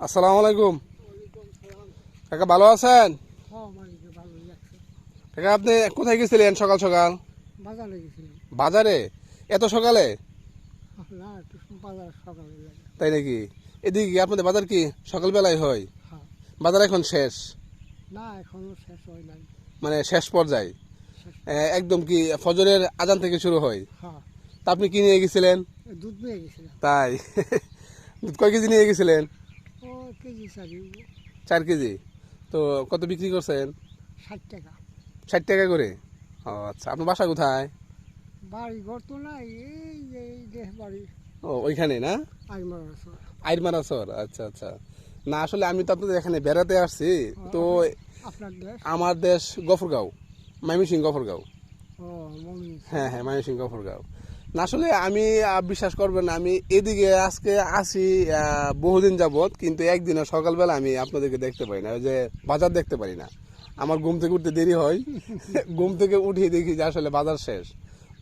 আসসালামু আলাইকুম। কাকা ভালো আছেন? কাকা আপনি কোথায় গেছিলেন সকাল সকাল? বাজারে এত সকালে? তাই নাকি? এদিকে আপনাদের বাজার কি সকালবেলায় হয়? হ্যাঁ। বাজার এখন শেষ? না এখনও শেষ হয় নাই। মানে শেষ পর্যায়ে? একদম কি ফজরের আজান থেকে শুরু হয়? হ্যাঁ। তা আপনি কি নিয়ে গেছিলেন? দুধ নিয়ে গেছিলাম। তাই? দুধ কয় কেজি নিয়ে গেছিলেন? কেজি চারি চার কেজি? তো কত বিক্রি করছেন? ষাট টাকা। ষাট টাকা করে? ও আচ্ছা। আপনার বাসা কোথায়? বাড়ি ঘর তো নাই এই বাড়ি। ও ওইখানে না? আইরমারা সর আচ্ছা আচ্ছা। না আসলে আমি তো আপনাদের এখানে বেড়াতে আসছি। তো আমার দেশ গফরগাঁও। ময়মনসিং গফরগাঁও। হ্যাঁ হ্যাঁ ময়মনসিং গফরগাঁও। না আসলে আমি বিশ্বাস করবেন না আমি এদিকে আজকে আসি বহুদিন যাবত কিন্তু একদিনে সকালবেলা আমি আপনাদেরকে দেখতে পাই না ওই যে বাজার দেখতে পারি না। আমার ঘুম থেকে উঠতে দেরি হয় ঘুম থেকে উঠিয়ে দেখি যে আসলে বাজার শেষ।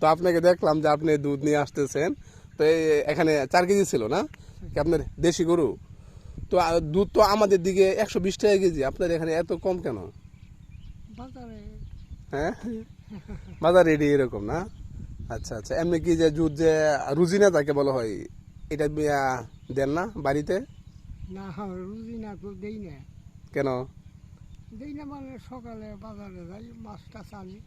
তো আপনাকে দেখলাম যে আপনি দুধ নিয়ে আসতেছেন তো এই এখানে চার কেজি ছিল না? আপনার দেশি গরু? তো দুধ তো আমাদের দিকে একশো বিশ টাকা কেজি আপনার এখানে এত কম কেন? হ্যাঁ? বাজার রেডি এরকম না? আচ্ছা আচ্ছা। এমনি কি যে দুধ যে রুজিনা তাকে বলা হয়? এটা দেন না বাড়িতে? না রুজি না তো দেই না। কেন? দেই না মানে সকালে বাজারে যাই মাছ টাছ আনি।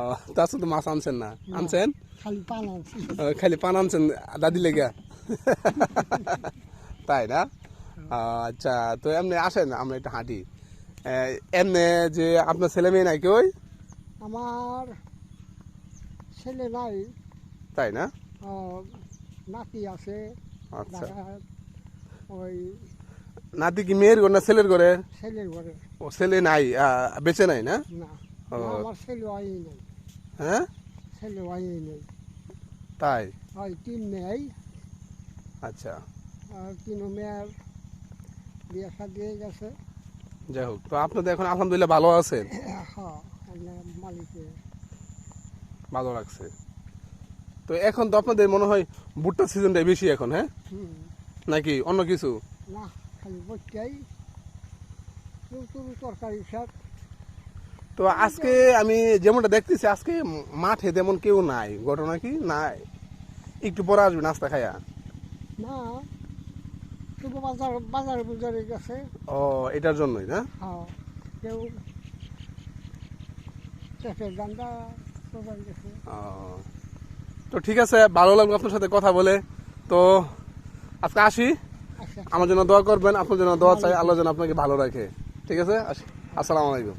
ও, তার সাথে মাছ আনছেন না। আনছেন? খালি পান আনছেন খালি পান আনছেন দাদি লেগা। তাই না? আচ্ছা তো এমনি আসেন আমরা একটু হাঁটি। এমনি যে আপনার ছেলে মেয়ে নাই কেউ আমার ছেলে নাই তাই না? ও, নাতি আছে। আচ্ছা। ওই নাতি কি মেয়ের ঘর না ছেলের ঘরে? ছেলের ঘরে। ও ছেলে নাই বেঁচে নাই না? না আমার ছেলে আই নেই। হ্যাঁ? ছেলে আই নেই। তাই? ওই তিন মেয়ে। আচ্ছা। আর তিন মেয়ের বিয়ে দিয়ে গেছে। যাই হোক তো আপনাদের এখন আলহামদুলিল্লাহ ভালো আছেন হ্যাঁ আল্লাহ মালিকে ভালো লাগছে। তো এখন তো আপনাদের মনে হয় ভুট্টার সিজনটাই বেশি এখন হ্যাঁ? নাকি অন্য কিছু? না খালি বইটাই তরকারি শাক। তো আজকে আমি যেমনটা দেখতেছি আজকে মাঠে তেমন কেউ নাই। ঘটনা কি? নাই একটু পরে আসবে নাস্তা খায়া না বাজার বাজার বুজারে গেছে। ও এটার জন্যই না? হ্যাঁ কেউ চেপের তো ঠিক আছে ভালো লাগল আপনার সাথে কথা বলে। তো আজকে আসি। আচ্ছা। আমার জন্য দোয়া করবেন আপনার জন্য দোয়া চাই আল্লাহ যেন আপনাকে ভালো রাখে। ঠিক আছে? আসি। আসসালামু আলাইকুম।